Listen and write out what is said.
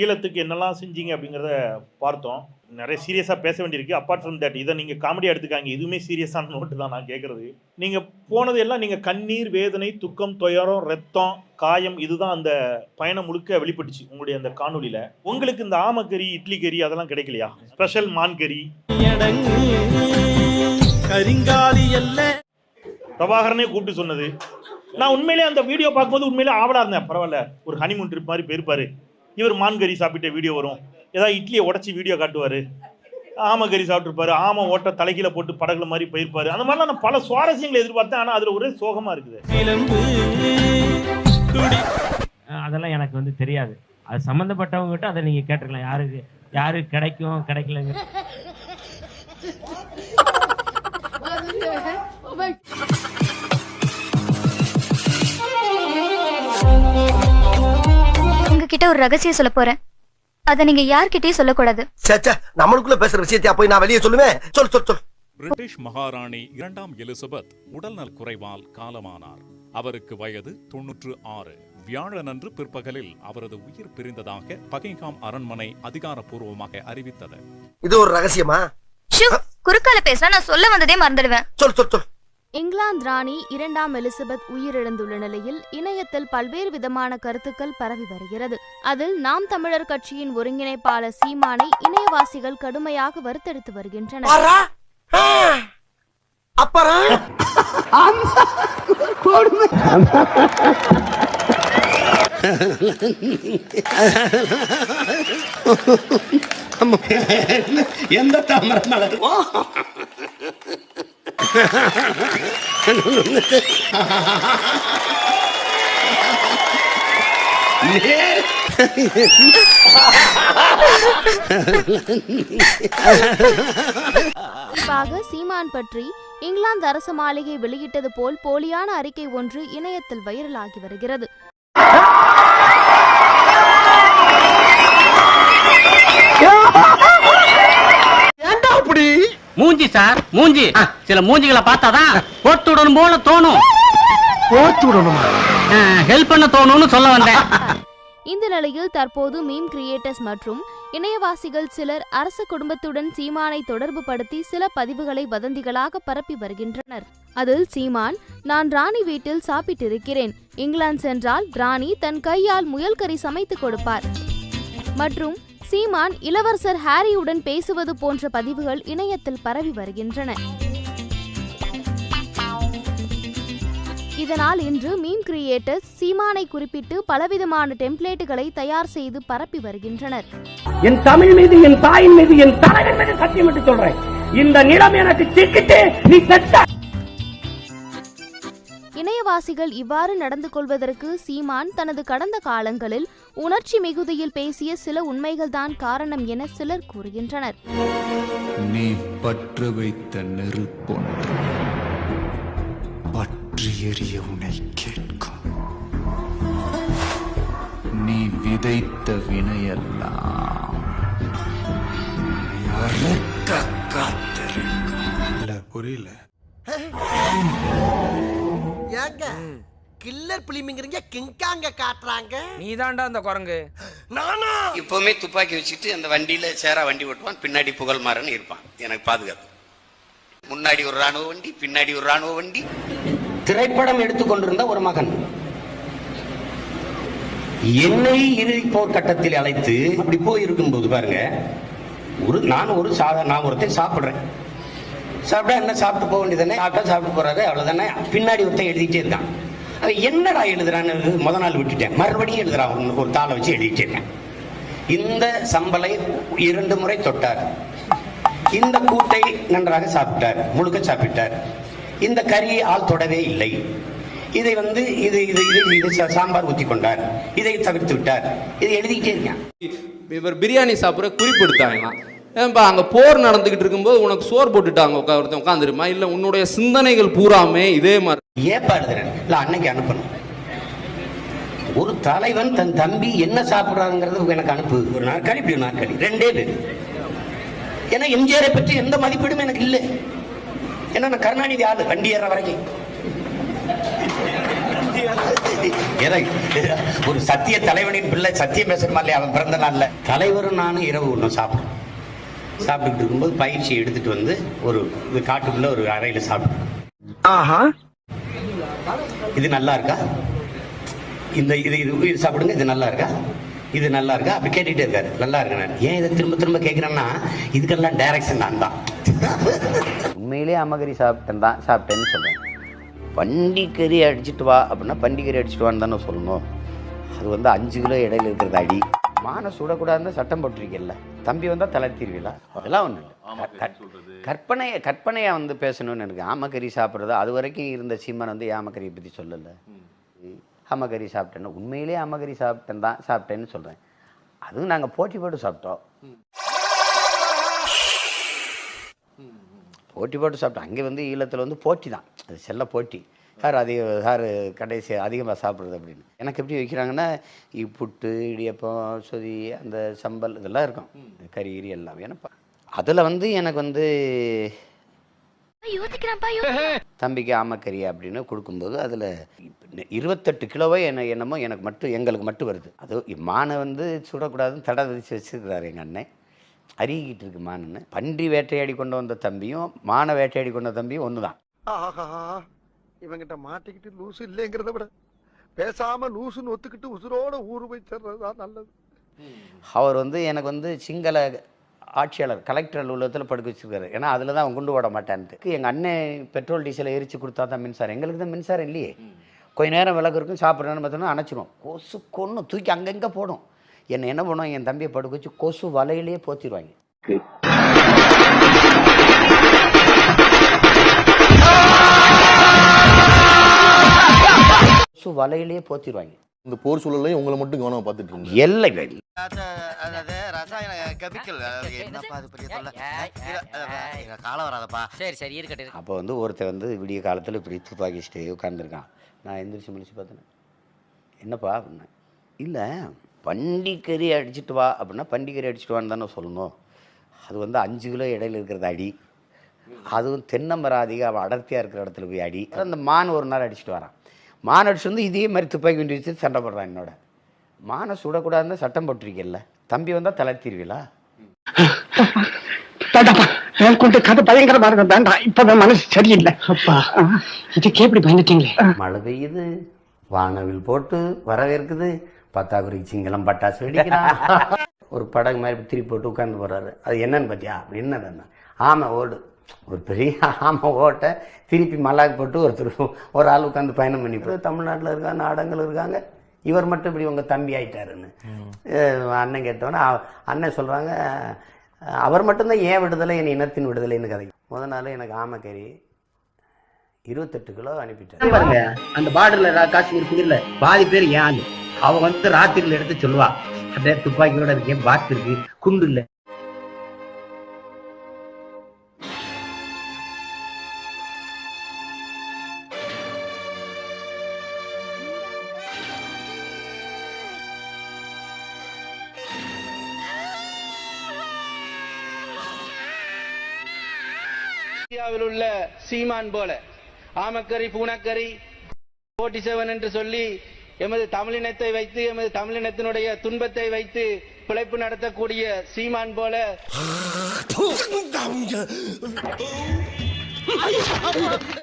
ஈழத்துக்கு என்னெல்லாம் செஞ்சீங்க அப்படிங்கிறத பார்த்தோம். நிறைய சீரியஸாக பேச வேண்டியிருக்கு. அப்பார்ட் ஃப்ரம் தட் இதை நீங்கள் காமெடியாக எடுத்துக்காங்க. இதுவுமே சீரியஸான நோட்டு தான் நான் கேட்குறது. நீங்கள் போனது எல்லாம் நீங்கள் கண்ணீர் வேதனை துக்கம் துயரம் ரத்தம் காயம் இதுதான் அந்த பயணம் முழுக்க வெளிப்பட்டுச்சு உங்களுடைய அந்த காணொலியில் உங்களுக்கு இந்த ஆமக்கறி இட்லி கறி அதெல்லாம் கிடைக்கலையா? ஸ்பெஷல் மான் கறி. கரிங்காலி அல்ல பிரபாகரனே கூப்பிட்டு சொன்னது. நான் உண்மையிலே அந்த வீடியோ பார்க்கும்போது உண்மையிலே ஆவலாக இருந்தேன். பரவாயில்ல. ஒரு ஹனிமூன் ட்ரிப் மாதிரி போயிருப்பாரு. இவர் மான் கறி சாப்பிட்ட வீடியோ வரும். ஏதாவது இட்லியை உடச்சி வீடியோ காட்டுவார். ஆமை கறி சாப்பிட்ருப்பாரு ஆமை ஓட்ட தலைகீழ போட்டு படகுல மாதிரி போயிருப்பாரு. அந்த மாதிரிலாம் நான் பல சுவாரஸ்யங்களை எதிர்பார்த்தேன். ஆனால் அதில் ஒரே சோகமாக இருக்குது. அதெல்லாம் எனக்கு வந்து தெரியாது. அது சம்மந்தப்பட்டவங்க கிட்ட அதை நீங்கள் கேட்டுருக்கலாம். யாருக்கு யாரு கிடைக்கும் கிடைக்கலங்க. உங்ககிட்ட ஒரு ரகசியம் சொல்ல போறேன். அத நீங்க யார்கிட்டயும் சொல்லக்கூடாது. நம்மளுக்குள்ள பேசுற விஷயத்தையா போய் நான் வெளியே சொல்லுவேன்? சொல் சொல் சொல் பிரிட்டிஷ் மகாராணி இரண்டாம் எலிசபெத் உடல்நல் குறைவால் காலமானார். அவருக்கு வயது தொன்னூற்று ஆறு. வியாழனன்று பிற்பகலில் அவரது உயிர் பிரிந்ததாக பக்கிங்ஹாம் அரண்மனை அதிகாரப்பூர்வமாக அறிவித்தது. இது ஒரு ரகசியமா? ஷூ குறுக்கால பேசினா நான் சொல்ல வந்ததே மறந்துடுவேன். சொல் சொல் சொல் இங்கிலாந்து ராணி இரண்டாம் எலிசபெத் உயிரிழந்துள்ள நிலையில் இணையத்தில் பல்வேறு விதமான கருத்துக்கள் பரவி வருகிறது. அதில் நாம் தமிழர் கட்சியின் ஒருங்கிணைப்பாளர் சீமானை இணையவாசிகள் கடுமையாக வறுத்தெடுத்து வருகின்றனர். அப்புறம் எந்த தாமரை மலர்? குறிப்பாக சீமான் பற்றி இங்கிலாந்து அரசு மாளிகை வெளியிட்டது போல் போலியான அறிக்கை ஒன்று இணையத்தில் வைரலாகி வருகிறது. மூஞ்சி சார். மூஞ்சி. சில மூஞ்சிகளை பார்த்தாதான் போட்டு விடணும் போல தோணும். போத்து விடணுமா ஹெல்ப் பண்ண தோணும்னு சொல்ல வந்தேன். இந்த நிலையில் தற்போது மீம் கிரியேட்டர்ஸ் மற்றும் இணையவாசிகள் சிலர் அரச குடும்பத்துடன் சீமானை தொடர்பு படுத்தி சில பதிவுகளை வதந்திகளாக பரப்பி வருகின்றனர். அதில் சீமான் நான் ராணி வீட்டில் சாப்பிட்டிருக்கிறேன். இங்கிலாந்து சென்றால் ராணி தன் கையால் முயல்கறி சமைத்து கொடுப்பார். மற்றும் சீமான் இளவரசர் ஹாரியுடன் பேசுவது போன்ற பதிவுகள் இணையத்தில் பரவி வருகின்றன. இதனால் இன்று மீம் கிரியேட்டர்ஸ் சீமானை குறிப்பிட்டு பலவிதமான டெம்ப்ளேட்டுகளை தயார் செய்து பரப்பி வருகின்றனர். என் தமிழ் மீது என் தாயின் மீது என் தலைவன் மீது சத்தியம் என்று சொல்றேன். இந்த நிலம் எனக்கு சிக்கிட்டு நீ செத்த. இணையவாசிகள் இவ்வாறு நடந்து கொள்வதற்கு சீமான் தனது கடந்த காலங்களில் உணர்ச்சி மிகுதியில் பேசிய சில உண்மைகள்தான் காரணம் என சிலர் கூறுகின்றனர். நீ பற்று வைத்த நெருப்பொன்று பற்றி எரிய உன்னை கேட்கும். நீ விதைத்த வினையெல்லாம் காத்திருக்கும். புரியல. ஏங்க? கில்லர் பிலிமிங்கிறீங்க கிங்காங்க காட்டுறாங்க. நீதான்டா அந்த குரங்கு. நானா? இப்பவுமே துப்பாக்கி வச்சுட்டு அந்த வண்டியில சேரா வண்டி ஓட்டுவான் பின்னாடி புகழ்மாறன் இருப்பான். எனக்கு பாதுகாப்பு. முன்னாடி ஒரு ராணுவ வண்டி பின்னாடி ஒரு ராணுவ வண்டி. திரைப்படம் எடுத்துக்கொண்டிருந்த ஒரு மகன். என்னை இறுதி போர்க்கட்டத்தில் அழைத்து அப்படி போயிருக்கும் போது பாருங்க ஒரு நான் ஒரு சாதா நான் ஒருத்தன் சாப்பிடுறேன். சாப்பிட்டா என்ன சாப்பிட்டு போக வேண்டியதானே சாப்பிட்டா சாப்பிட்டு போறாரு அவ்வளவுதானே? பின்னாடி ஒருத்தன் எழுதிட்டே இருக்கான். அது என்னடா எழுதுறான்னு முத நாள் விட்டுட்டேன். மறுபடியும் எழுதுறான் ஒரு- ஒரு தாளை வச்சு எழுதிட்டேன். இந்த சம்பளை இரண்டு முறை தொட்டார். இந்த கூட்டை நன்றாக சாப்பிட்டார் முழுக்க சாப்பிட்டார். இந்த கறியை ஆள் தொடவே இல்லை. இதை வந்து இது இது இது இது சாம்பார் ஊற்றி கொண்டார். இதை தவிர்த்து விட்டார். இதை எழுதிக்கிட்டே இருக்கேன். இவர் பிரியாணி சாப்பிட்ற குறிப்பு எடுத்தாங்க ஏன்பா அங்கே போர் நடந்துகிட்டு இருக்கும்போது உனக்கு சோர் போட்டுட்டாங்க. உட்கா ஒருத்தன் உட்காந்துருமா இல்லை உன்னுடைய சிந்தனைகள் பூராமே இதே மாதிரி. ஏப்பா எழுதுறேன் இல்லை அன்னைக்கு அனுப்பணும். ஒரு தலைவன் தன் தம்பி என்ன சாப்பிட்றாங்கிறது எனக்கு அனுப்பு. ஒரு நாற்காலி இப்படி ஒரு நாற்காலி ரெண்டே பேர். ஏன்னா எம்ஜிஆரை பற்றி எந்த மதிப்பீடும் எனக்கு இல்லை. ஏன்னா நான் கருணாநிதி ஆளு வண்டி ஏற வரைக்கும். ஒரு சத்திய தலைவனின் பிள்ளை சத்தியம் பேசுற மாதிரி அவன் பிறந்த நாள்ல. தலைவரும் நானும் இரவு ஒன்றும் சாப்பிடும் சாப்பிட்டுக்கிட்டு இருக்கும்போது பயிற்சி எடுத்துட்டு வந்து ஒரு இது காட்டுக்குள்ள ஒரு அறையில சாப்பிட்டோம் ஆஹா. இது நல்லா இருக்கா? இந்த இது இது இது சாப்பிடுங்க இது நல்லா இருக்கா? இது நல்லா இருக்கா? அப்படி கேட்டுட்டே இருக்காரு. நல்லா இருக்கு நான். ஏன் இதை திரும்ப திரும்ப கேட்குறேன்னா இதுக்கெல்லாம் டைரக்ஷன் நான் தான். உண்மையிலே அம்மகரி சாப்பிட்டேன் தான் சாப்பிட்டேன்னு சொல்கிறேன் பண்டிக்கறி அடிச்சிட்டு வா அப்படின்னா பண்டிக்கறி அடிச்சிட்டு வான்னு தானே சொல்லணும். அது வந்து அஞ்சு கிலோ இடையில இருக்கிறது அடி. மான சுடக்கூடாதுன்னு சட்டம் போட்டிருக்கல தம்பி வந்தால் தளர்த்திருவீங்களா அதெல்லாம் ஒன்றும் இல்லை. கற்பனையை கற்பனையை வந்து பேசணும்னு எனக்கு ஆமக்கறி சாப்பிட்றது அது வரைக்கும் இருந்த சீமான் வந்து ஆமக்கறியை பற்றி சொல்லலை. ஆமக்கறி சாப்பிட்டேன்னு உண்மையிலே ஆமக்கறி சாப்பிட்டேன் தான் சாப்பிட்டேன்னு சொல்கிறேன் அதுவும் நாங்கள் போட்டி போட்டு சாப்பிட்டோம். போட்டி போட்டு சாப்பிட்டோம். அங்கே வந்து ஈழத்தில் வந்து போட்டி தான். அது செல்ல போட்டி. யார் அதிக யார் கடைசி அதிகமாக சாப்பிட்றது அப்படின்னு எனக்கு எப்படி வைக்கிறாங்கன்னா புட்டு இடியப்பம் சொதி அந்த சம்பல் இதெல்லாம் இருக்கும். கறி கிரி எல்லாம் ஏன்னா அதில் வந்து எனக்கு வந்து தம்பிக்கு ஆமக்கறி அப்படின்னு கொடுக்கும்போது அதில் இருபத்தெட்டு கிலோவே என்ன என்னமோ எனக்கு மட்டும் எங்களுக்கு மட்டும் வருது. அது மானை வந்து சுடக்கூடாதுன்னு தடை விதிச்சு வச்சுருக்கிறாரு எங்கள் அண்ணன். அருகிக்கிட்டு இருக்கு மானுன்னு பன்றி வேட்டையாடி கொண்டு வந்த தம்பியும் மான வேட்டையாடி கொண்ட தம்பியும் ஒன்று தான் ஆஹா. இவங்கிட்ட மாட்டிக்கிட்டு லூசு இல்லைங்கிறத விட பேசாம லூசுன்னு ஒத்துக்கிட்டு உசுரோட ஊர் போய் சேர்றதுதான் நல்லது. அவர் வந்து எனக்கு வந்து சிங்கள ஆட்சியாளர் கலெக்டர் அலுவலகத்தில் படுக்க வச்சிருக்காரு. ஏன்னா அதில் தான் குண்டு போட மாட்டேன்ட்டு. எங்கள் அண்ணன் பெட்ரோல் டீசலை எரிச்சு கொடுத்தா தான் மின்சாரம். எங்களுக்கு தான் மின்சாரம் இல்லையே. கொஞ்ச நேரம் விளக்கு இருக்கும் சாப்பிட்றேன்னு பார்த்தோன்னா அணைச்சிடும் கொசு கொன்று தூக்கி அங்கங்கே போடும். என்னை என்ன பண்ணுவோம் என் தம்பியை படுக்க வச்சு கொசு வலையிலேயே போத்திடுவாங்க. கொசு வலையிலேயே போத்திடுவாங்க இந்த போர் சூழலையும் உங்களை மட்டும் கவனமா பார்த்துட்டு இருக்கீங்க எல்லை வராதப்பா. சரி சரி இருக்கட்டும் அப்போ வந்து ஒருத்தன் வந்து விடிய காலத்தில் இப்படி துப்பாக்கி வச்சுட்டு உட்காந்துருக்கான் நான் எந்திரிச்சு முடிச்சு பார்த்தேன். என்னப்பா அப்படின்னேன் இல்லை பண்டிக்கறி அடிச்சிட்டு வா அப்படின்னா பண்டிக்கறி அடிச்சிட்டு வான்னு தானே சொல்லணும். அது வந்து அஞ்சு கிலோ இடையில இருக்கிறது அடி. அதுவும் தென்னமரம் அதிகம் அவன் அடர்த்தியாக இருக்கிற இடத்துல போய் அடி. அந்த மான் ஒரு நாள் அடிச்சிட்டு வரான். மான் அடிச்சு வந்து இதே மாதிரி துப்பாக்கி வண்டி வச்சு சண்டை போடுறான் என்னோட. மானை சுடக்கூடாதுன்னு சட்டம் போட்டிருக்கல தம்பி வந்தால் தளர்த்திருவீங்களா கொண்டு கதை பயங்கரமா இருக்க வேண்டாம் இப்பதான் மனசு சரியில்லை. அப்பா இதுக்கே இப்படி பயந்துட்டீங்களே? மழை பெய்யுது வானவில் போட்டு வரவேற்குது பத்தாக்குறைக்கு சிங்களம் பட்டாசு வெடிக்கிறான். ஒரு படகு மாதிரி திருப்பி போட்டு உட்காந்து போறாரு. அது என்னன்னு பார்த்தியா அப்படின்னு என்ன ஆமை ஓடு. ஒரு பெரிய ஆமை ஓட்ட திருப்பி மல்லாக்கு போட்டு ஒருத்தர் ஒரு ஆள் உட்காந்து பயணம் பண்ணி போய் தமிழ்நாட்டில் இருக்காங்க நாடங்கள் இருக்காங்க. இவர் மட்டும் இப்படி உங்கள் தம்பி ஆயிட்டாருன்னு. அண்ணன் கேட்டவொன்னே அவ- அண்ணன் சொல்கிறாங்க அவர் மட்டும்தான் ஏன் விடுதலை என் இனத்தின் விடுதலைன்னு கதை. முத நாள் எனக்கு ஆமைக்கறி இருபத்தெட்டு கிலோ அனுப்பிட்டார். பாருங்க அந்த பார்டர்ல காஷ்மீர் புதிர்ல பாதி பேர் ஏன் ஆளு? அவ வந்து ராத்திரில எடுத்து சொல்லுவா அப்படியே துப்பாக்கியோட இருக்கேன் பாத்து இருக்கு குண்டு இல்ல. இந்தியாவில் உள்ள சீமான் போல. ஆமக்கரி பூனக்கரி போட்டி செவன் என்று சொல்லி எமது தமிழினத்தை வைத்து எமது தமிழினத்தினுடைய துன்பத்தை வைத்து பிழைப்பு நடத்தக்கூடிய சீமான் போல.